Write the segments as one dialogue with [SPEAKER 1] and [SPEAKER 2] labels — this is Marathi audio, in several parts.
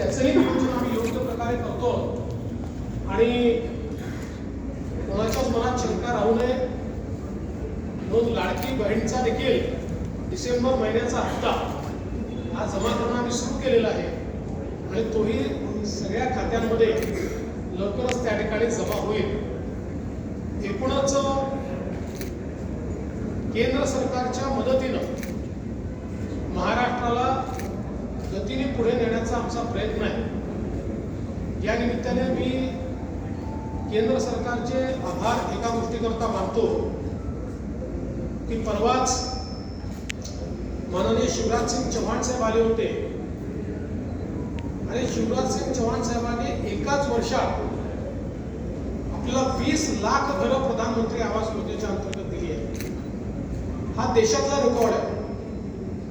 [SPEAKER 1] त्याचंही नियोजन आम्ही योग्य प्रकारे करतो आणि कोणाच्याच मनात शंका राहू नये. म्हणून लाडकी बहीणचा देखील डिसेंबर महिन्याचा हप्ता हा जमा करणं आम्ही सुरू केलेला आहे. आणि तोही सगळ्या खात्यांमध्ये लवकरच त्या ठिकाणी जमा होईल. एकूणच केंद्र सरकारच्या मदतीने आमचा प्रयत्न आहे. या निमित्ताने मी केंद्र सरकारचे आभार एका गोष्टीकरता मानतो की परवाच माननीय शिवराज सिंग चव्हाण साहेब आले होते. आणि शिवराज सिंग चव्हाण साहेबांनी एकाच वर्षात आपल्याला वीस लाख घरं प्रधानमंत्री आवास योजनेच्या अंतर्गत दिली आहे. हा देशातला रेकॉर्ड आहे.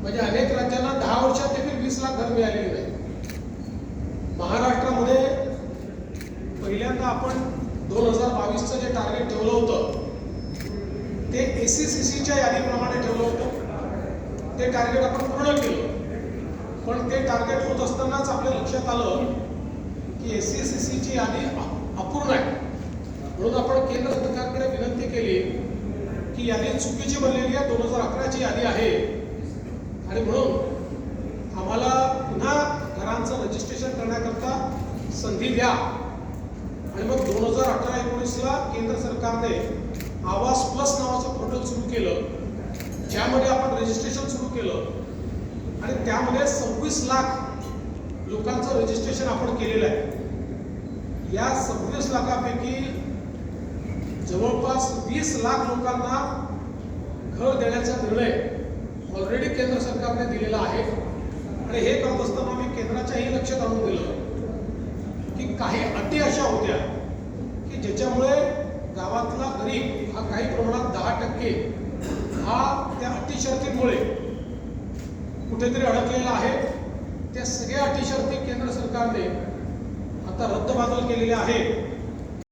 [SPEAKER 1] म्हणजे अनेक राज्यांना दहा वर्षात देखील वीस लाख घर मिळालेली नाही दोन हजार बावीसचं जे टार्गेट ठेवलं होतं ते ए सी सी सीच्या यादीप्रमाणे ठेवलं होतं. ते टार्गेट आपण पूर्ण केलं. पण ते टार्गेट होत असतानाच आपल्या लक्षात आलं की एस सी सी सीची यादी अपूर्ण आहे. म्हणून आपण केंद्र सरकारकडे विनंती केली की यादी चुकीची बनलेली आहे दोन हजार अकराची यादी आहे. आणि म्हणून आम्हाला पुन्हा घरांचं रजिस्ट्रेशन करण्याकरता संधी द्या. आणि मग दोन हजार अठरा एकोणीसला केंद्र सरकारने आवास प्लस नावाचं पोर्टल सुरू केलं. ज्यामध्ये आपण रजिस्ट्रेशन सुरू केलं. आणि त्यामध्ये सव्वीस लाख लोकांचं रजिस्ट्रेशन आपण केलेलं आहे. या सव्वीस लाखापैकी जवळपास वीस लाख लोकांना घर देण्याचा निर्णय ऑलरेडी केंद्र सरकारने दिलेला आहे. आणि हे करत असताना मी केंद्राच्याही लक्षात आणून दिलं. की काही अटी अशा होत्या की ज्याच्यामुळे गावातला गरीब हा काही प्रमाणात दहा टक्के हा त्या अटी शर्तीमुळे कुठेतरी अडकलेला आहे. त्या सगळ्या अटी शर्ती केंद्र सरकारने आता रद्दबातल केलेल्या आहेत.